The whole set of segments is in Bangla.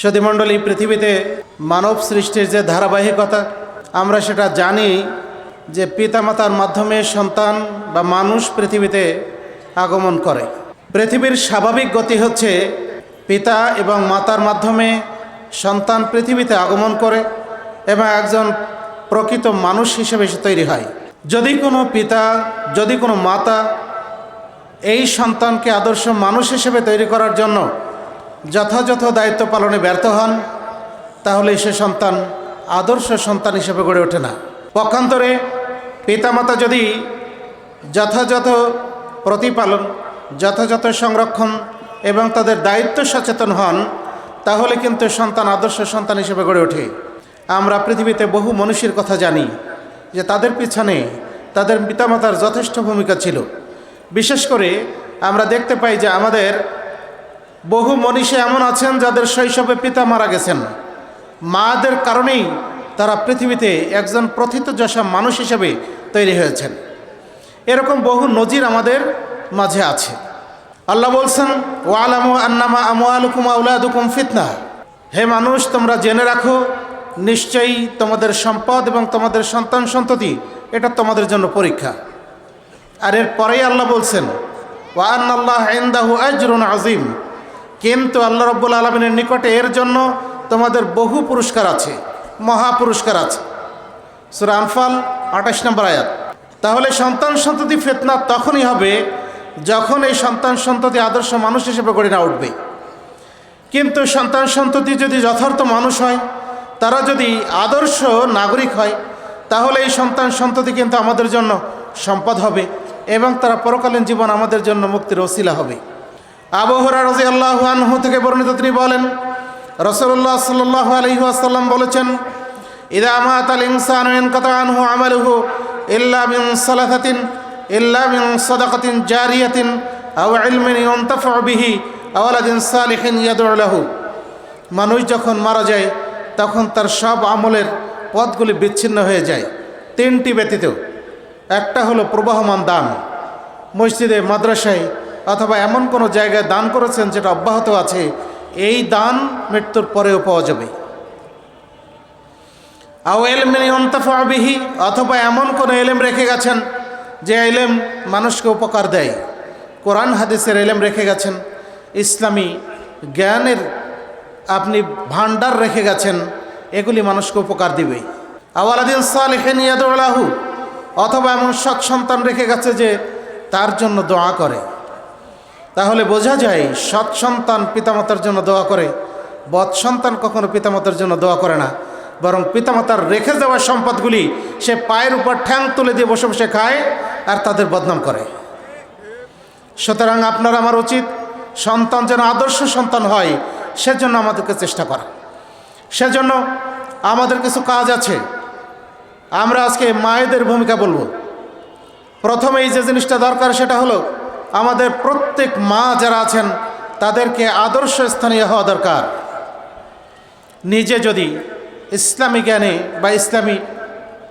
সতীমণ্ডলী পৃথিবীতে মানব সৃষ্টির যে ধারাবাহিকতা, আমরা সেটা জানি যে পিতামাতার মাধ্যমে সন্তান বা মানুষ পৃথিবীতে আগমন করে। পৃথিবীর স্বাভাবিক গতি হচ্ছে পিতা এবং মাতার মাধ্যমে সন্তান পৃথিবীতে আগমন করে এবং একজন প্রকৃত মানুষ হিসেবে সে তৈরি হয়। যদি কোনো পিতা, যদি কোনো মাতা এই সন্তানকে আদর্শ মানুষ হিসেবে তৈরি করার জন্য যথাযথ দায়িত্ব পালনে ব্যর্থ হন, তাহলে সে সন্তান আদর্শ সন্তান হিসেবে গড়ে ওঠে না। পক্ষান্তরে পিতামাতা যদি যথাযথ প্রতিপালন, যথাযথ সংরক্ষণ এবং তাদের দায়িত্ব সচেতন হন, তাহলে কিন্তু সন্তান আদর্শ সন্তান হিসেবে গড়ে ওঠে। আমরা পৃথিবীতে বহু মনীষীর কথা জানি যে তাদের পিছনে তাদের পিতামাতার যথেষ্ট ভূমিকা ছিল। বিশেষ করে আমরা দেখতে পাই যে আমাদের বহু মনীষী এমন আছেন যাদের শৈশবে পিতা মারা গেছেন। মাদের কারণেই তারা পৃথিবীতে একজন প্রথিত যশা মানুষ হিসেবে তৈরি হয়েছেন। এরকম বহু নজির আমাদের মাঝে আছে। আল্লাহ বলছেন ও আলামু আন্নামা আমুয়ালুকুম আউলাদুকুম ফিতনা। হে মানুষ, তোমরা জেনে রাখো, নিশ্চয়ই তোমাদের সম্পদ এবং তোমাদের সন্তান সন্ততি এটা তোমাদের জন্য পরীক্ষা। আর এর পরেই আল্লাহ বলছেন ওয়ান আল্লাহ ইন্দাহু আজরুন আজিম কিন্তু আল্লাহ রব্বুল আলমিনের নিকটে এর জন্য তোমাদের বহু পুরস্কার আছে, মহা পুরস্কার আছে। সুরা আনফাল আঠাশ নম্বর আয়াত। তাহলে সন্তান সন্ততি ফেতনা তখনই হবে যখন এই সন্তান সন্ততি আদর্শ মানুষ হিসেবে গড়ে না উঠবে। কিন্তু সন্তান সন্ততি যদি যথার্থ মানুষ হয়, তারা যদি আদর্শ নাগরিক হয়, তাহলে এই সন্তান সন্ততি কিন্তু আমাদের জন্য সম্পদ হবে এবং তারা পরকালীন জীবন আমাদের জন্য মুক্তির ওসিলা হবে। আবহরা রাজি আল্লাহ আনহু থেকে বর্ণিত তিনি বলেন রসল্লাহ সাল্লাহ আলহি আসাল্লাম বলেছেন, ইদা আমাত আল ইনসান কথা আনহু আমালুহু ইল্লা মিন সালাতাতিন ইল্লা মিন সাদাকাতিন জারিয়াতিন, আও ইলমিন ইউনতাফা বিহি আওয়ালাদিন সালিহিন ইয়াদউ লাহু। মানুষ যখন মারা যায়, তখন তার সব আমলের পথগুলি বিচ্ছিন্ন হয়ে যায়, তিনটি ব্যতীত। একটা হলো প্রবাহমান দান। মসজিদে, মাদ্রাসায় অথবা এমন কোনো জায়গায় দান করেছেন যেটা অব্যাহত আছে, এই দান মৃত্যুর পরেও পাওয়া যাবে। আও এলমিনি অন্তফাবিহি অথবা এমন কোনো এলেম রেখে গেছেন যে এলেম মানুষকে উপকার দেয়। কোরআন হাদিসের এলেম রেখে গেছেন, ইসলামী জ্ঞানের আপনি ভান্ডার রেখে গেছেন, এগুলি মানুষকে উপকার দিবে। আওয়ালাদিন সালেহেন ইয়াদুল্লাহু অথবা এমন সৎ সন্তান রেখে গেছে যে তার জন্য দোয়া করে। তাহলে বোঝা যায় সৎ সন্তান পিতামাতার জন্য দোয়া করে, বৎ সন্তান কখনো পিতামাতার জন্য দোয়া করে না। বরং পিতামাতার রেখে যাওয়া সম্পদগুলি সে পায়ের উপর ঠ্যাং তুলে দিয়ে বসে বসে খায় আর তাদের বদনাম করে। সুতরাং আপনার আমার উচিত সন্তান যেন আদর্শ সন্তান হয়, সেজন্য আমাদেরকে চেষ্টা করা। সেজন্য আমাদের কিছু কাজ আছে। আমরা আজকে মায়েদের ভূমিকা বলব। প্রথমেই যে জিনিসটা দরকার সেটা হলো আমাদের প্রত্যেক মা যারা আছেন, তাদেরকে আদর্শ স্থানীয় হওয়া দরকার। নিজে যদি ইসলামী জ্ঞানে বা ইসলামী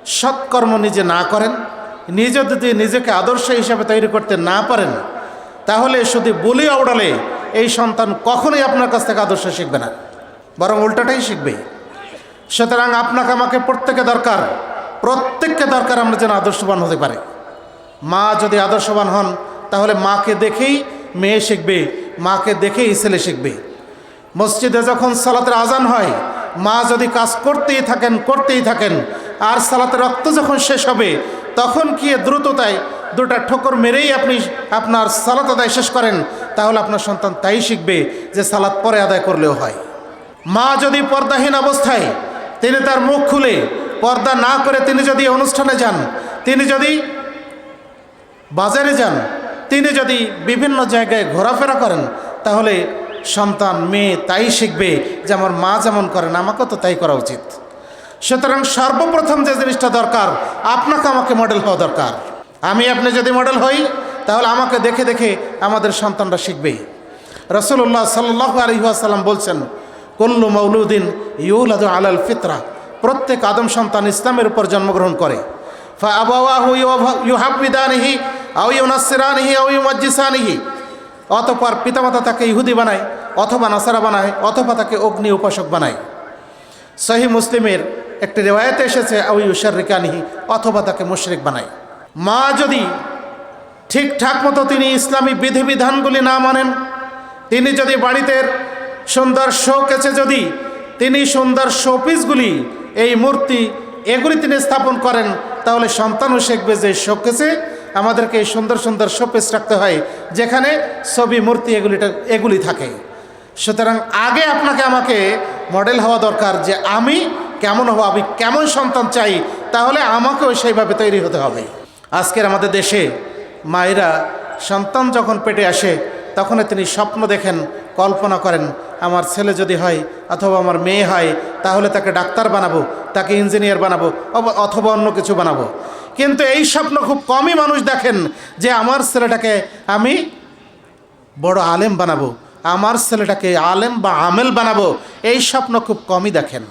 সৎকর্ম নিজে না করেন, নিজে যদি নিজেকে আদর্শ হিসাবে তৈরি করতে না পারেন, তাহলে শুধু বলি আউড়ালে এই সন্তান কখনোই আপনার কাছ থেকে আদর্শ শিখবে না, বরং উল্টাটাই শিখবে। সুতরাং আপনাকে, আমাকে প্রত্যেকে দরকার, প্রত্যেককে দরকার আমরা যেন আদর্শবান হতে পারে। মা যদি আদর্শবান হন তাহলে মাকে দেখেই মেয়ে শিখবে, মাকে দেখেই ছেলে শিখবে। মসজিদে যখন সালাতের আজান হয়, মা যদি কাজ করতেই থাকেন করতেই থাকেন, আর সালাতের রক্ত যখন শেষ হবে, তখন কি দ্রুততায় দুটা ঠোকর মেরেই আপনি আপনার সালাত আদায় শেষ করেন? তাহলে আপনার সন্তান তাই শিখবে যে সালাত পরে আদায় করলেও হয়। মা যদি পর্দাহীন অবস্থায়, তিনি তার মুখ খুলে পর্দা না করে তিনি যদি অনুষ্ঠানে যান, তিনি যদি বাজারে যান তিনি যদি বিভিন্ন জায়গায় ঘোরাফেরা করেন, তাহলে সন্তান, মেয়ে তাই শিখবে যে আমার মা যেমন করেন আমাকে তো তাই করা উচিত। সুতরাং সর্বপ্রথম যে জিনিসটা দরকার, আপনাকে আমাকে মডেল হওয়া দরকার। আমি আপনি যদি মডেল হই, তাহলে আমাকে দেখে দেখে আমাদের সন্তানরা শিখবে। রসুল্লাহ সাল্লাহ আলহিহাসাল্লাম বলছেন, কল্লু মৌলুদ্দিন ইউলাদ আলাল ফিতরা। প্রত্যেক আদম সন্তান ইসলামের উপর জন্মগ্রহণ করে। ফা আবাহু ইউহাবিদানিহি আউ ইউনাসিরানিহি আউ ইউমাজ্জিসানিহি। অতপর পিতামাতা তাকে ইহুদি বানায়, অথবা নাসারা বানায়, অথবা তাকে অগ্নি উপাসক বানায়। সহি মুসলিমের একটি রেওয়ায়তে এসেছে ওই উশারিকানিহি অথবা তাকে মুশরিক বানায়। মা যদি ঠিকঠাক মতো তিনি ইসলামী বিধিবিধানগুলি না মানেন, তিনি যদি বাড়িতে সুন্দর শোকেছে যদি তিনি সুন্দর শোপিসগুলি, এই মূর্তি এগুলি তিনি স্থাপন করেন, তাহলে সন্তানও শিখবে যে শোকেছে আমাদেরকে এই সুন্দর সুন্দর শোপিস রাখতে হয়, যেখানে ছবি, মূর্তি এগুলিটা, এগুলি থাকে। সুতরাং আগে আপনাকে আমাকে মডেল হওয়া দরকার যে আমি কেমন হব, আমি কেমন সন্তান চাই, তাহলে আমাকেও সেইভাবে তৈরি হতে হবে। আজকের আমাদের দেশে মায়েরা সন্তান যখন পেটে আসে তখন তিনি স্বপ্ন দেখেন, কল্পনা করেন আমার ছেলে যদি হয় অথবা আমার মেয়ে হয়, তাহলে তাকে ডাক্তার বানাবো, তাকে ইঞ্জিনিয়ার বানাবো অথবা অন্য কিছু বানাবো। কিন্তু এই স্বপ্ন খুব কমই মানুষ দেখেন যে আমার ছেলেটাকে আমি বড় আলেম বানাবো, আমার ছেলেটাকে আলেম বা আমেল বানাবো, এই স্বপ্ন খুব কমই দেখেন।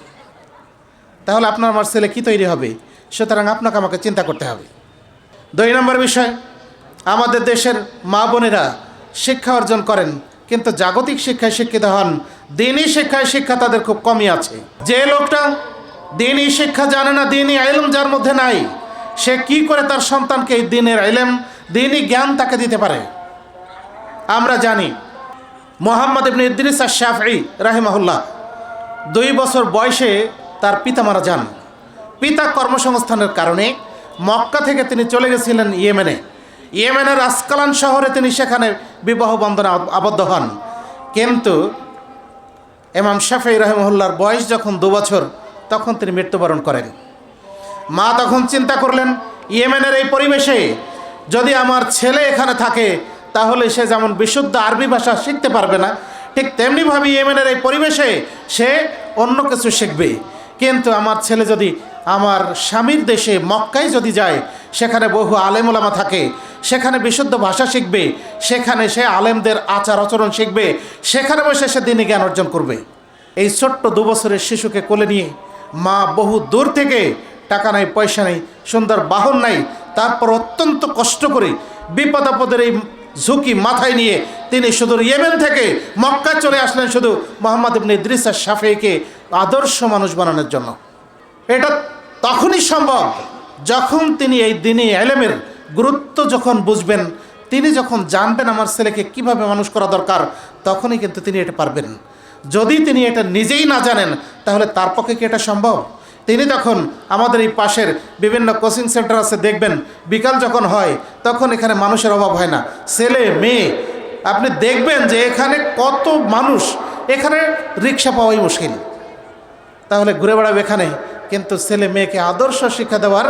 তাহলে আপনার, আমার ছেলে কি তৈরি হবে? সুতরাং আপনাকে আমাকে চিন্তা করতে হবে। দুই নম্বর বিষয়, আমাদের দেশের মা বোনেরা শিক্ষা অর্জন করেন। কিন্তু জাগতিক শিক্ষায় শিক্ষিত হন দিনই শিক্ষায় শিক্ষা তাদের খুব কমই আছে। যে লোকটা দিনই শিক্ষা জানে না দিনই আইলম যার মধ্যে নাই, সে কি করে তার সন্তানকে এই দিনের আইলেম দিনই জ্ঞান তাকে দিতে পারে? আমরা জানি, মোহাম্মদ ইবনে ইদ্রিস আর শাফি রাহিমাহুল্লাহ দুই বছর বয়সে তার পিতা মারা যান। পিতা কর্মসংস্থানের কারণে মক্কা থেকে তিনি চলে গেছিলেন ইয়েমেনে। ইয়েমেনের আসকালান শহরে তিনি সেখানে বিবাহ বন্ধনে আবদ্ধ হন। কিন্তু এমাম শাফি রহমহুল্লার বয়স যখন দু বছর, তখন তিনি মৃত্যুবরণ করেন। মা তখন চিন্তা করলেন, ইয়েমেনের এই পরিবেশে যদি আমার ছেলে এখানে থাকে, তাহলে সে যেমন বিশুদ্ধ আরবি ভাষা শিখতে পারবে না, ঠিক তেমনিভাবে ইয়েমেনের এই পরিবেশে সে অন্য কিছু শিখবে। কিন্তু আমার ছেলে যদি আমার স্বামীর দেশে মক্কায় যদি যায়, সেখানে বহু আলেমুলামা থাকে, সেখানে বিশুদ্ধ ভাষা শিখবে, সেখানে সে আলেমদের আচার আচরণ শিখবে, সেখানে বসে সে দিনে জ্ঞান অর্জন করবে। এই ছোট্ট দু বছরের শিশুকে কোলে নিয়ে মা বহু দূর থেকে টাকা নাই, পয়সা নেই, সুন্দর বাহন নাই, তারপর অত্যন্ত কষ্ট করে বিপদ আপদের এই ঝুঁকি মাথায় নিয়ে তিনি শুধু ইয়েমেন থেকে মক্কা চলে আসলেন শুধু মোহাম্মদ ইবনে ইদ্রিসা শাফিকে আদর্শ মানুষ বানানোর জন্য। এটা তখনই সম্ভব যখন তিনি এই দিনই এলেমের গুরুত্ব যখন বুঝবেন, তিনি যখন জানবেন আমার ছেলেকে কীভাবে মানুষ করা দরকার, তখনই কিন্তু তিনি এটা পারবেন। যদি তিনি এটা নিজেই না জানেন, তাহলে তার পক্ষে কি এটা সম্ভব? তিনি তখন আমাদের এই পাশের বিভিন্ন কোচিং সেন্টার আছে, দেখবেন, বিকাল যখন হয়, তখন এখানে মানুষের অভাব হয় না। ছেলে, মেয়ে, আপনি দেখবেন যে এখানে কত মানুষ, এখানে রিক্সা পাওয়াই মুশকিল। তাহলে ঘুরে বেড়াবে এখানে। কিন্তু ছেলে মেয়েকে আদর্শ শিক্ষা দেওয়ার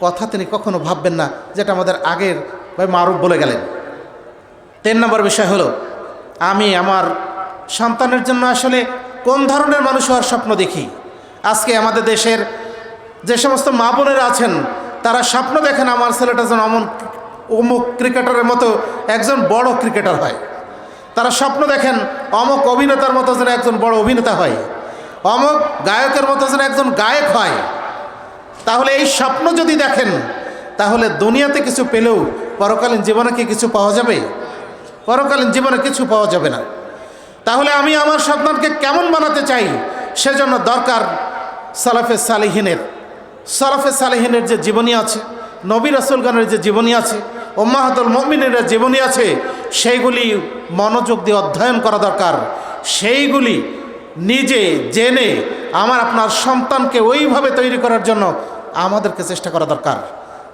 কথা তিনি কখনো ভাববেন না, যেটা আমাদের আগের ভাই মারুফ বলে গেলেন। তিন নম্বর বিষয় হলো, আমি আমার সন্তানের জন্য আসলে কোন ধরনের মানুষ হওয়ার স্বপ্ন দেখি? আজকে আমাদের দেশের যে সমস্ত মা বোনেরা আছেন, তারা স্বপ্ন দেখেন আমার ছেলেটা যেন অমন অমুক ক্রিকেটারের মতো একজন বড় ক্রিকেটার হয়। তারা স্বপ্ন দেখেন অমুক অভিনেতার মতো যেন একজন বড় অভিনেতা হয়। অমুক গায়কের মতো যেন একজন গায়ক হয়। তাহলে এই স্বপ্ন যদি দেখেন, তাহলে দুনিয়াতে কিছু পেলেও পরকালীন জীবনে কি কিছু পাওয়া যাবে? পরকালীন জীবনে কিছু পাওয়া যাবে না। তাহলে আমি আমার সন্তানকে কেমন বানাতে চাই? সেজন্য দরকার সালাফে সালেহিনের। সালাফে সালেহিনের যে জীবনী আছে, নবী রসুলগানের যে জীবনী আছে ওম্মাহাদুল মমিনের জীবনী আছে, সেইগুলি মনোযোগ দিয়ে অধ্যয়ন করা দরকার। সেইগুলি নিজে জেনে আমার আপনার সন্তানকে ওইভাবে তৈরি করার জন্য আমাদেরকে চেষ্টা করা দরকার।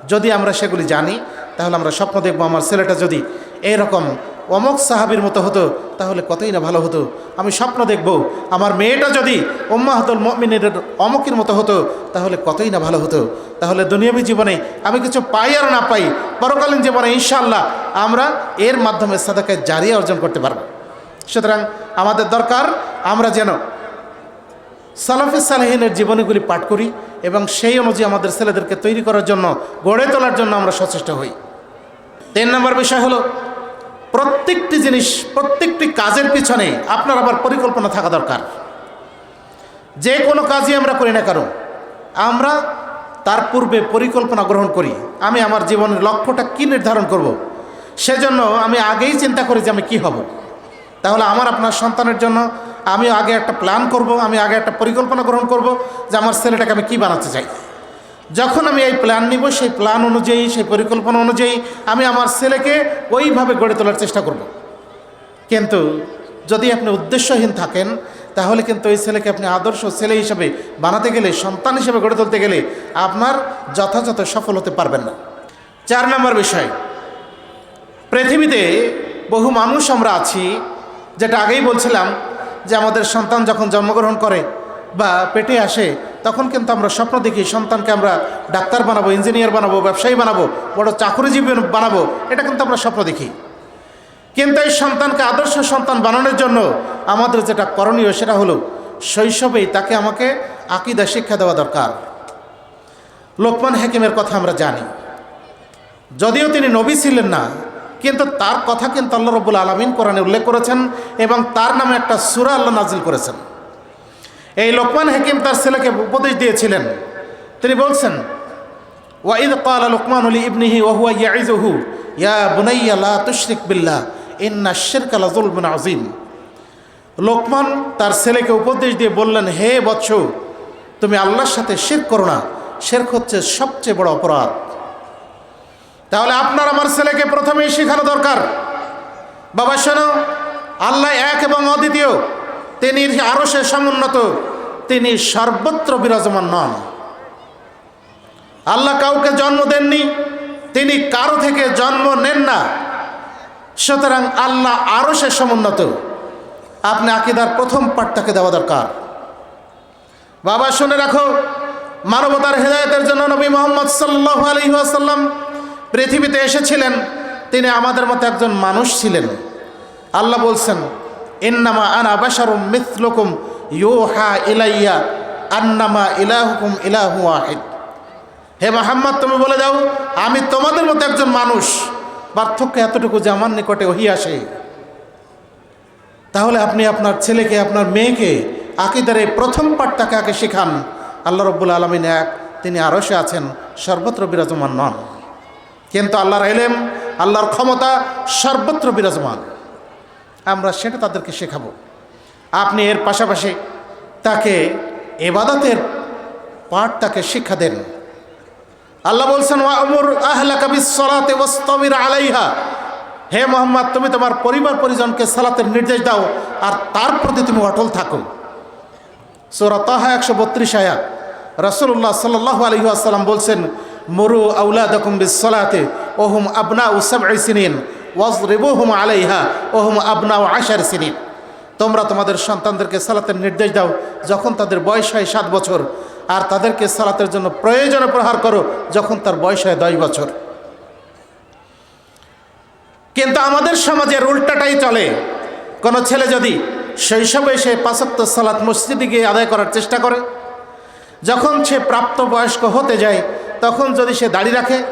যদি আমরা সেগুলি জানি, তাহলে আমরা স্বপ্ন দেখব আমার ছেলেটা যদি এরকম অমক সাহাবির মতো হতো, তাহলে কতই না ভালো হতো। আমি স্বপ্ন দেখব, আমার মেয়েটা যদি ওম্মাহাতুল মমিনের অমকের মতো হতো, তাহলে কতই না ভালো হতো। তাহলে দুনিয়াবী জীবনে আমি কিছু পাই আর না পাই, পরকালীন জীবনে ইনশাল্লাহ আমরা এর মাধ্যমে সাদাকে জারিয়া অর্জন করতে পারব। সুতরাং আমাদের দরকার আমরা যেন সালাফি সালাহিনের জীবনীগুলি পাঠ করি এবং সেই অনুযায়ী আমাদের ছেলেদেরকে তৈরি করার জন্য, গড়ে তোলার জন্য আমরা সচেষ্ট হই। তিন নম্বর বিষয় হলো, প্রত্যেকটি জিনিস, প্রত্যেকটি কাজের পিছনে আপনার আবার পরিকল্পনা থাকা দরকার। যে কোনো কাজই আমরা করি না কারণ আমরা তার পূর্বে পরিকল্পনা গ্রহণ করি। আমি আমার জীবনের লক্ষ্যটা কি নির্ধারণ করব। সেজন্য আমি আগেই চিন্তা করি যে আমি কি হব। তাহলে আমার, আপনার সন্তানের জন্য আমি আগে একটা প্ল্যান করব, আমি আগে একটা পরিকল্পনা গ্রহণ করব যে আমার ছেলেটাকে আমি কী বানাতে চাই। যখন আমি এই প্ল্যান নিব, সেই প্ল্যান অনুযায়ী, সেই পরিকল্পনা অনুযায়ী আমি আমার ছেলেকে ওইভাবে গড়ে তোলার চেষ্টা করব। কিন্তু যদি আপনি উদ্দেশ্যহীন থাকেন, তাহলে কিন্তু ওই ছেলেকে আপনি আদর্শ ছেলে হিসেবে বানাতে গেলে, সন্তান হিসেবে গড়ে তুলতে গেলে আপনার যথাযথ সফল হতে পারবেন না। চার নম্বর বিষয়, পৃথিবীতে বহু মানুষ আমরা আছি, যেটা আগেই বলছিলাম যে আমাদের সন্তান যখন জন্মগ্রহণ করে বা পেটে আসে, তখন কিন্তু আমরা স্বপ্ন দেখি সন্তানকে আমরা ডাক্তার বানাবো, ইঞ্জিনিয়ার বানাবো, ব্যবসায়ী বানাবো, বড় চাকরিজীবী বানাবো, এটা কিন্তু আমরা স্বপ্ন দেখি। কিন্তু এই সন্তানকে আদর্শ সন্তান বানানোর জন্য আমাদের যেটা করণীয় সেটা হলো শৈশবেই তাকে আমাকে আকিদা শিক্ষা দেওয়া দরকার। লোকমান হাকিমের কথা আমরা জানি। যদিও তিনি নবী ছিলেন না কিন্তু তার কথা কিন্তু আল্লাহ রব্বুল আলমিন কোরআনে উল্লেখ করেছেন এবং তার নামে একটা সুরা আল্লাহ নাজিল করেছেন। এই লোকমান হাকিম তার ছেলেকে উপদেশ দিয়েছিলেন। তিনি বলছেন ওয়াইদ কাল লোকমান আলী ইবনিহি ওহুয়া ইয়াইজহু ইয়া বুনাইয়া লা তুশরিক বিল্লাহ, ইন্না শিরকা লাযুলমুন আজিম লোকমান তার ছেলেকে উপদেশ দিয়ে বললেন, হে বৎস, তুমি আল্লাহর সাথে শিরক করো না। শিরক হচ্ছে সবচেয়ে বড় অপরাধ। তাহলে আপনার আমার ছেলেকে প্রথমেই শেখানো দরকার। বাবা, শোনো, আল্লাহ এক এবং অদ্বিতীয়। তিনি আরও সে সমুন্নত। তিনি সর্বত্র বিরাজমান নন। আল্লাহ কাউকে জন্ম দেননি। তিনি কারও থেকে জন্ম নেন না। সুতরাং আল্লাহ আরও সে সমুন্নত। আপনি আকিদার প্রথম পাঠটাকে দেওয়া দরকার। বাবা, শুনে রাখো, মানবতার হেদায়তের জন্য নবী মোহাম্মদ সাল্লাহ আলহিহাসাল্লাম পৃথিবীতে এসেছিলেন, তিনি আমাদের মতো একজন মানুষ ছিলেন। আল্লাহ বলছেন, ইন্নামা আনা বাসারুম মিথলকুম ইউহা ইলাইয়া, আন্নামা ইলাহুকুম ইলাহু ওয়াহিদ। হে মোহাম্মদ, তুমি বলে দাও, আমি তোমাদের মতো একজন মানুষ। পার্থক্য এতটুকু যে আমার নিকটে ওহি আসে। তাহলে আপনি আপনার ছেলেকে, আপনার মেয়েকে আকিদার এই প্রথম পাঠটাকে আগে শেখান। আল্লাহ রব্বুল আলমিন এক, তিনি আরও সে আছেন, সর্বত্র বিরাজমান নন। কিন্তু আল্লাহর এলেম আল্লাহর ক্ষমতা সর্বত্র বিরাজমান। আমরা সেটা তাদেরকে শেখাবো। আপনি এর পাশাপাশি তাকে এবাদতের পাঠ তাকে শিক্ষা দেন। আল্লাহ বলছেন আলাইহা। হে মোহাম্মদ, তুমি তোমার পরিবার পরিজনকে সালাতের নির্দেশ দাও আর তার প্রতি তুমি অটল থাকো। সোরা তাহা একশো বত্রিশ আয়াত। রসুল্লাহ সাল্লাহ আলহি আসসালাম বলছেন মরু আউলা দকুম বিসলাতে ওহুম আবনা উসব সিনিন ওয়াজ রেবুহুম আলাইহা, ওহুম আবনা ও আশার সিনিন। তোমরা তোমাদের সন্তানদেরকে সালাতের নির্দেশ দাও, যখন তাদের বয়স হয় সাত বছর, আর তাদেরকে সালাতের জন্য প্রয়োজনে প্রহার করো, যখন তার বয়স হয় দশ বছর। কিন্তু আমাদের সমাজের উল্টাটাই চলে, কোনো ছেলে যদি শৈশবে সে পাঁচক্ত সালাত মসজিদে গিয়ে আদায় করার চেষ্টা করে যখন সে প্রাপ্ত বয়স্ক হতে যায়, তখন যদি সে দাড়ি রাখে,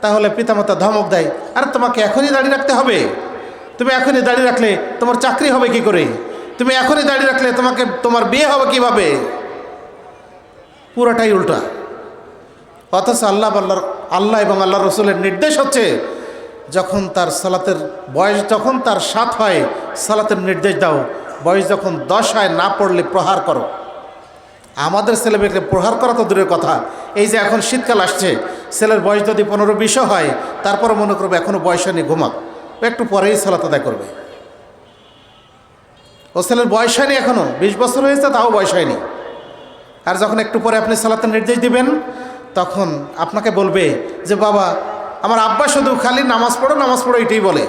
তাহলে পিতামাতা ধমক দেয়, আর, তোমাকে এখনই দাড়ি রাখতে হবে। তুমি এখনই দাড়ি রাখলে তোমার চাকরি হবে কি করে? তুমি এখনই দাড়ি রাখলে তোমাকে, তোমার বিয়ে হবে কীভাবে? পুরোটাই উল্টা। অথচ আল্লাহ আল্লাহর, আল্লাহ এবং আল্লাহ রসুলের নির্দেশ হচ্ছে, যখন তার সালাতের বয়স, যখন তার সাত হয়, সালাতের নির্দেশ দাও। বয়স যখন দশ হয়, না পড়লে প্রহার করো। আমাদের ছেলেমেয়েকে প্রহার করা তো দূরের কথা। এই যে এখন শীতকাল আসছে, ছেলের বয়স যদি পনেরো বিশও হয়, তারপরে মনে করবে এখনও বয়স হয়নি ঘুমাক। একটু পরেই সালাত আদায় করবে। ও ছেলের বয়স হয়নি এখনও বিশ বছর হয়েছে, তাও বয়স হয়নি। আর যখন একটু পরে আপনি সালাতের নির্দেশ দিবেন, তখন আপনাকে বলবে যে, বাবা, আমার আব্বা শুধু খালি নামাজ পড়ো নামাজ পড়ো এটাই বলে।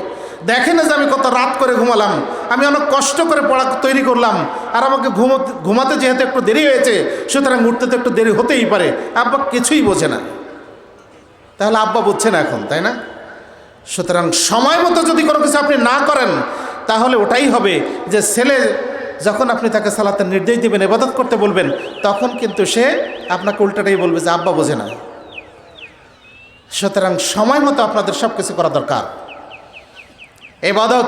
দেখে না যে আমি কত রাত করে ঘুমালাম, আমি অনেক কষ্ট করে পড়া তৈরি করলাম, আর আমাকে ঘুমোতে যেহেতু একটু দেরি হয়েছে, সুতরাং উঠতে তো একটু দেরি হতেই পারে, আব্বা কিছুই বোঝে না। তাহলে আব্বা বুঝছে না এখন, তাই না? সুতরাং সময় মতো যদি কোনো কিছু আপনি না করেন, তাহলে ওটাই হবে যে ছেলে যখন আপনি তাকে সালাতের নির্দেশ দিবেন এবাদত করতে বলবেন, তখন কিন্তু সে আপনাকে উল্টাটাই বলবে যে আব্বা বোঝে না। সুতরাং সময় মতো আপনাদের সব কিছু করা দরকার। এবাদত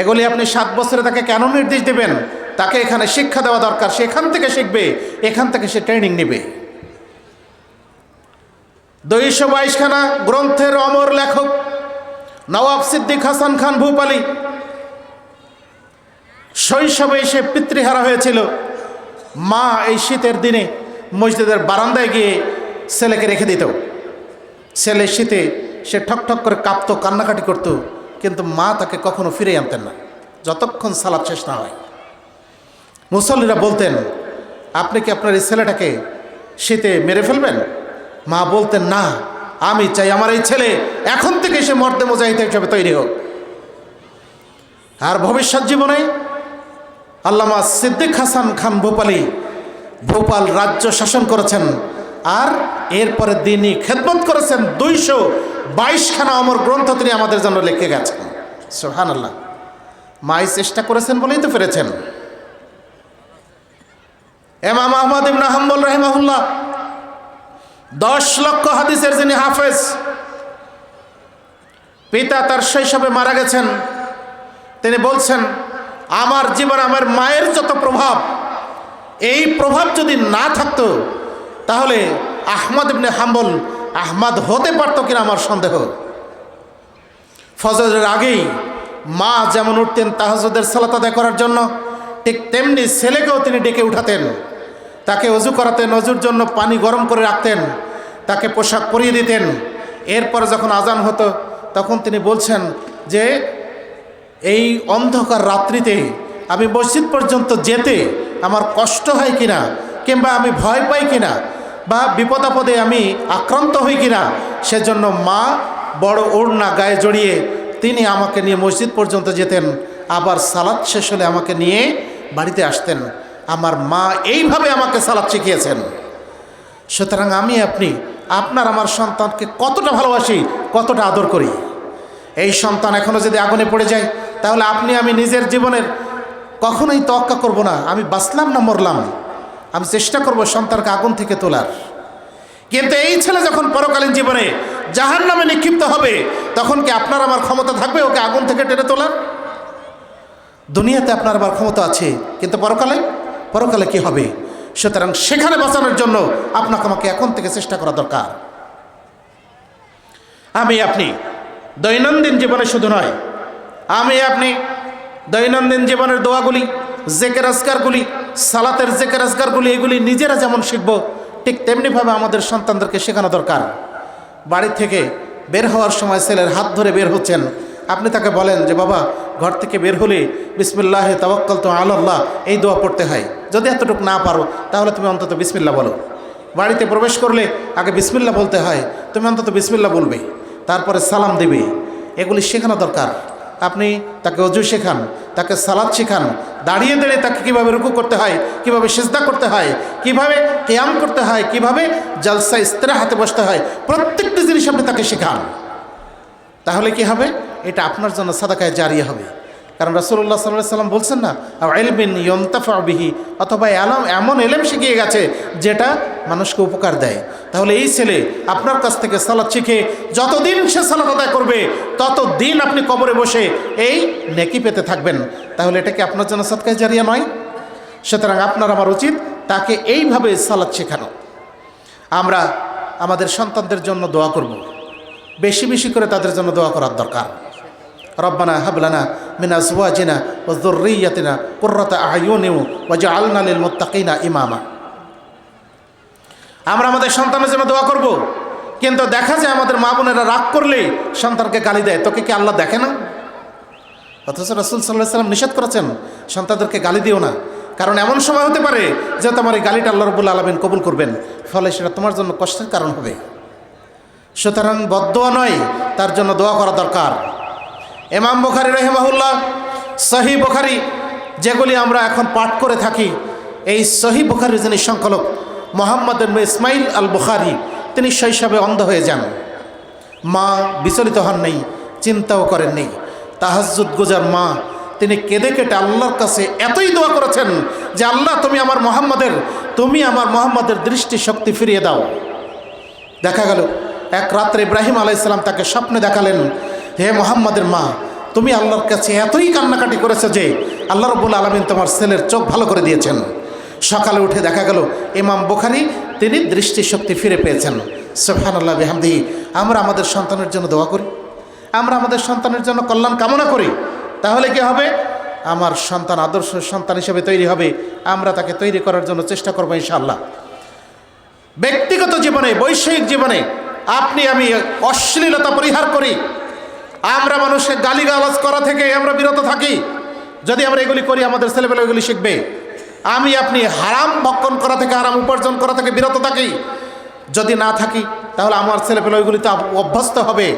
এগুলি আপনি সাত বছরে তাকে কেন নির্দেশ দেবেন? তাকে এখানে শিক্ষা দেওয়া দরকার সেখান থেকে শিখবে, এখান থেকে সে ট্রেনিং নেবে। দুইশো বাইশখানা গ্রন্থের অমর লেখক, নওয়াব সিদ্দিক হাসান খান ভূপালী। শৈশবে সে পিতৃহারা হয়েছিল। মা এই শীতের দিনে মসজিদের বারান্দায় গিয়ে ছেলেকে রেখে দিত। ছেলে শীতে সে ঠক ঠক করে কাঁপতো, কান্নাকাটি করতো। কিন্তু মা তাকে কখনো ফিরে আনতেন না। যতক্ষণ সালাদ শেষ না হয়। মুসল্লিরা বলতেন, আপনি কি আপনার এই ছেলেটাকে শীতে মেরে ফেলবেন? মা বলতেন, না, আমি চাই আমার এই ছেলে এখন থেকে সে মর্দে মোজাহিদ হিসেবে তৈরি হোক। আর ভবিষ্যৎ জীবনে আল্লামা সিদ্দিক হাসান খান ভোপালি ভোপাল রাজ্য শাসন করেছেন আর এরপরে দিনই খেদমত করেছেন দুইশো বাইশখানা অমর গ্রন্থ তিনি আমাদের জন্য লিখে গেছেন। সোহান আল্লাহ মাই চেষ্টা করেছেন বলেই তো ফেরেছেন। এমাম আহমদ ইবনা হাম্বল রহিমাহুল্লাহ, দশ লক্ষ হাদিসের যিনি হাফেজ, পিতা তার শৈশবে মারা গেছেন। তিনি বলছেন, আমার জীবন আমার মায়ের যত প্রভাব, এই প্রভাব যদি না থাকতো, তাহলে আহমদ ইবনে হাম্বল আহমদ হতে পারতো কিনা আমার সন্দেহ। ফজরের আগেই মা যেমন উঠতেন তাহাজুদের সালাত আদায় করার জন্য, ঠিক তেমনি ছেলেকেও তিনি ডেকে উঠাতেন। তাকে অজু করাতেন, অজুর জন্য পানি গরম করে রাখতেন, তাকে পোশাক পরিয়ে দিতেন। এরপর যখন আজান হতো, তখন তিনি বলছেন যে, এই অন্ধকার রাত্রিতে আমি মসজিদ পর্যন্ত যেতে আমার কষ্ট হয় কিনা কিংবা আমি ভয় পাই কিনা বা বিপদাপদে আমি আক্রান্ত হই কিনা, সেজন্য মা বড় ওড়না গায়ে জড়িয়ে তিনি আমাকে নিয়ে মসজিদ পর্যন্ত যেতেন। আবার সালাদ শেষ হলে আমাকে নিয়ে বাড়িতে আসতেন। আমার মা এইভাবে আমাকে সালাদ শিখিয়েছেন। সুতরাং আমি আপনি, আপনার আমার সন্তানকে কতটা ভালোবাসি, কতটা আদর করি। এই সন্তান এখনও যদি আগুনে পড়ে যায়, তাহলে আপনি আমি নিজের জীবনের কখনোই তক্কা করব না। আমি বাঁচলাম না মরলাম। আমি চেষ্টা করব সন্তানকে আগুন থেকে তোলার। কিন্তু এই ছেলে যখন পরকালীন জীবনে জাহান নামে নিক্ষিপ্ত হবে, তখন কি আপনার আমার ক্ষমতা থাকবে ওকে আগুন থেকে টেনে তোলার? দুনিয়াতে আপনার আমার ক্ষমতা আছে, কিন্তু পরকালে? পরকালে কি হবে? সুতরাং সেখানে বাঁচানোর জন্য আপনাকে আমাকে এখন থেকে চেষ্টা করা দরকার। আমি আপনি দৈনন্দিন জীবনে শুধু নয়, আমি আপনি দৈনন্দিন জীবনের দোয়াগুলি, জেকের আজকারগুলি সালাতের যে আজকারগুলি এগুলি নিজেরা যেমন শিখব, ঠিক তেমনিভাবে আমাদের সন্তানদেরকে শেখানো দরকার। বাড়ি থেকে বের হওয়ার সময় ছেলের হাত ধরে বের হচ্ছেন। আপনি তাকে বলেন যে, বাবা, ঘর থেকে বের হলে বিসমিল্লাহ তাওয়াক্কাল তো আল্লাহ এই দোয়া পড়তে হয়। যদি এতটুকু না পারো, তাহলে তুমি অন্তত বিসমিল্লা বলো। বাড়িতে প্রবেশ করলে আগে বিসমিল্লা বলতে হয়, তুমি অন্তত বিসমিল্লা বলবে, তারপরে সালাম দেবে। এগুলি শেখানো দরকার। আপনি তাকে অজু শেখান, তাকে সালাদ শেখান, দাঁড়িয়ে দাঁড়িয়ে তাকে কীভাবে রুকু করতে হয়, কীভাবে সেজদা করতে হয়, কীভাবে ক্যাম করতে হয়, কীভাবে জালসা ইস্তেরা হাতে বসতে হয়, প্রত্যেকটি জিনিস আপনি তাকে শেখান। তাহলে কি হবে? এটা আপনার জন্য সাদাকায় জারিয়ে হবে। কারণ রাসুল্লাহ সাল্লাহ সাল্লাম বলছেন না এলবিন ইয়ন্তাফা বিহি অথবা এলম এমন এলেম শিখিয়ে গেছে যেটা মানুষকে উপকার দেয়। তাহলে এই ছেলে আপনার কাছ থেকে সালাদ শিখে যতদিন সে সালাদ আদায় করবে, ততদিন আপনি কবরে বসে এই নেকি পেতে থাকবেন। তাহলে এটা কি আপনার জন্য সাদকায় জারিয়া নয়? সুতরাং আপনার আমার উচিত তাকে এইভাবে সালাদ শেখানো। আমরা আমাদের সন্তানদের জন্য দোয়া করব। বেশি বেশি করে তাদের জন্য দোয়া করার দরকার। মিনা জুয়াজিনা ও জর্রিয়াতিনা কুর্রতা আয়ুনিউ ওয়াজা আলনা লিল মুত্তাকিনা ইমামা। আমরা আমাদের সন্তানের জন্য দোয়া করব, কিন্তু দেখা যায় আমাদের মা বোনেরা রাগ করলে সন্তানকে গালি দেয়। তোকে কি আল্লাহ দেখে না? অথচ রসুল সাল্লাহ সাল্লাম নিষেধ করেছেন, সন্তানদেরকে গালি দিও না। কারণ এমন সময় হতে পারে যে তোমার এই গালিটা আল্লাহ রবুল্লা আলমিন কবুল করবেন, ফলে সেটা তোমার জন্য কষ্টের কারণ হবে। সুতরাং বদোয়া নয়, তার জন্য দোয়া করা দরকার। এমাম বুখারি রহেমাহুল্লাহ, সহি বুখারি, যেগুলি আমরা এখন পাঠ করে থাকি, এই সহি বুখারির যিনি সংকলক মোহাম্মদ ইসমাইল আল বুখারি তিনি শৈশবে অন্ধ হয়ে যান। মা বিচলিত হন নেই, চিন্তাও করেন নেই। তাহাজুদ গুজার মা, তিনি কেঁদে কেটে আল্লাহর কাছে এতই দোয়া করেছেন যে, আল্লাহ, তুমি আমার মোহাম্মদের, তুমি আমার মোহাম্মদের দৃষ্টি শক্তি ফিরিয়ে দাও। দেখা গেল, এক রাত্রে ইব্রাহিম আলাইসাল্লাম তাকে স্বপ্নে দেখালেন। হে মোহাম্মদের মা, তুমি আল্লাহর কাছে এতই কান্নাকাটি করেছ যে আল্লাহ রবুল আলমিন তোমার ছেলের চোখ ভালো করে দিয়েছেন। সকালে উঠে দেখা গেল ইমাম বুখারি, তিনি দৃষ্টিশক্তি ফিরে পেয়েছেন। সোফান আল্লাহ বেহামদি, আমরা আমাদের সন্তানের জন্য দোয়া করি। আমরা আমাদের সন্তানের জন্য কল্যাণ কামনা করি। তাহলে কি হবে? আমার সন্তান আদর্শ সন্তান হিসেবে তৈরি হবে। আমরা তাকে তৈরি করার জন্য চেষ্টা করব ইনশাআল্লাহ। ব্যক্তিগত জীবনে বৈষয়িক জীবনে, আপনি আমি অশ্লীলতা পরিহার করি। আমরা মানুষকে গালিগালাজ করা থেকে আমরা বিরত থাকি। যদি আমরা এগুলি করি, আমাদের ছেলেপেলে এগুলি শিখবে। আমি আপনি হারাম ভক্ষণ করা থেকে, হারাম উপার্জন করা থেকে বিরত থাকি। যদি না থাকি, তাহলে আমার ছেলেপেলে ওইগুলিতে অভ্যস্ত হবে।